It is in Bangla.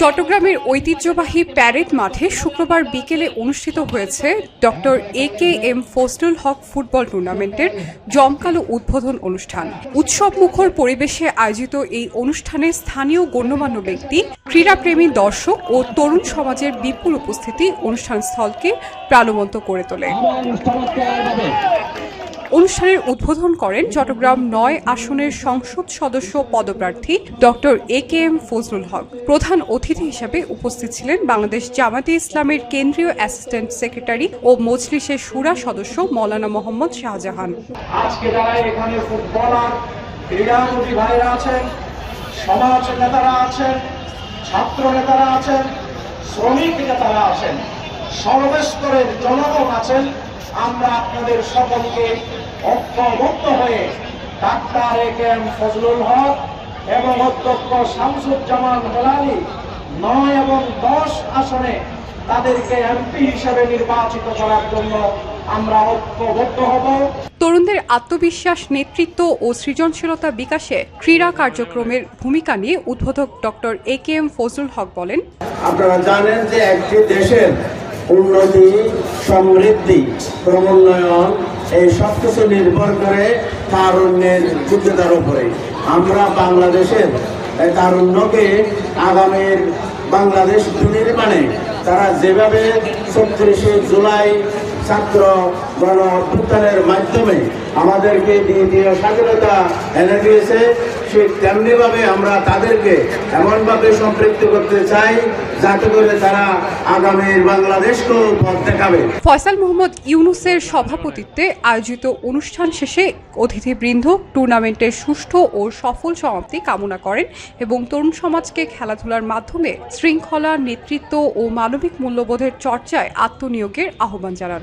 চট্টগ্রামের ঐতিহ্যবাহী প্যারেড মাঠে শুক্রবার বিকেলে অনুষ্ঠিত হয়েছে doctor A K M Fazlul Haque football টুর্নামেন্টের জমকালো উদ্বোধন অনুষ্ঠান। উৎসব মুখর পরিবেশে আয়োজিত এই অনুষ্ঠানে স্থানীয় গণ্যমান্য ব্যক্তি ক্রীড়াপ্রেমী দর্শক ও তরুণ সমাজের বিপুল উপস্থিতি অনুষ্ঠান স্থলকে প্রাণবন্ত করে তোলে। অনুষ্ঠানের উদ্বোধন করেন চট্টগ্রাম নয় আসনের সংসদ সদস্য পদপ্রার্থী doctor A K M Fazlul Haque. প্রধান অতিথি হিসেবে উপস্থিত ছিলেন বাংলাদেশ জামাতে ইসলামের কেন্দ্রীয় অ্যাসিস্ট্যান্ট সেক্রেটারি ও মজলিসের সুরা সদস্য মৌলানা মোহাম্মদ শাহজাহান। আজকে যারা এখানে ফুটবলার ভাইরা আছেন, সমাজ নেতারা আছেন, ছাত্র নেতারা আছেন, শ্রমিক নেতারা আছেন, সর্বস্তরের জনগণ আছেন, আমরা আপনাদের সকলকে ঐক্যবদ্ধ হয়ে doctor A K M Fazlul Haque এবং অধ্যক্ষ শামসুজ্জামান হেলালি নয় এবং দশ আসনে তাদেরকে এমপি হিসেবে নির্বাচিত করার জন্য আমরা ঐক্যবদ্ধ হব। তরুণদের আত্মবিশ্বাস নেতৃত্ব ও সৃজনশীলতা বিকাশে ক্রীড়া কার্যক্রমের ভূমিকা নিয়ে উদ্বোধক doctor A K M Fazlul Haque বলেন আপনারা জানেন যে একটি দেশের উন্নতি সমৃদ্ধি ক্রমোন্নয়ন এই সব কিছু নির্ভর করে তারুণ্যের যোগ্যতার উপরে। আমরা বাংলাদেশের তারুণ্যকে আগামীর বাংলাদেশ নির্মাণে তারা যেভাবে ছত্রিশে জুলাই ছাত্র গণ অভ্যুত্থানের মাধ্যমে আমাদেরকে দ্বিতীয় স্বাধীনতা এনে দিয়েছে, ঠিক তেমনিভাবে আমরা তাদেরকে এমনভাবে সম্পৃক্ত করতে চাই যাতে করে তারা আগামীর বাংলাদেশকেও পথ দেখাবে। ফয়সাল মোহাম্মদ ইউনুসের সভাপতিত্বে আয়োজিত অনুষ্ঠান শেষে অতিথিবৃন্দ টুর্নামেন্টের সুষ্ঠু ও সফল সমাপ্তি কামনা করেন এবং তরুণ সমাজকে খেলাধুলার মাধ্যমে শৃঙ্খলা, নেতৃত্ব ও মানবিক মূল্যবোধের চর্চায় আত্মনিয়োগের আহ্বান জানান।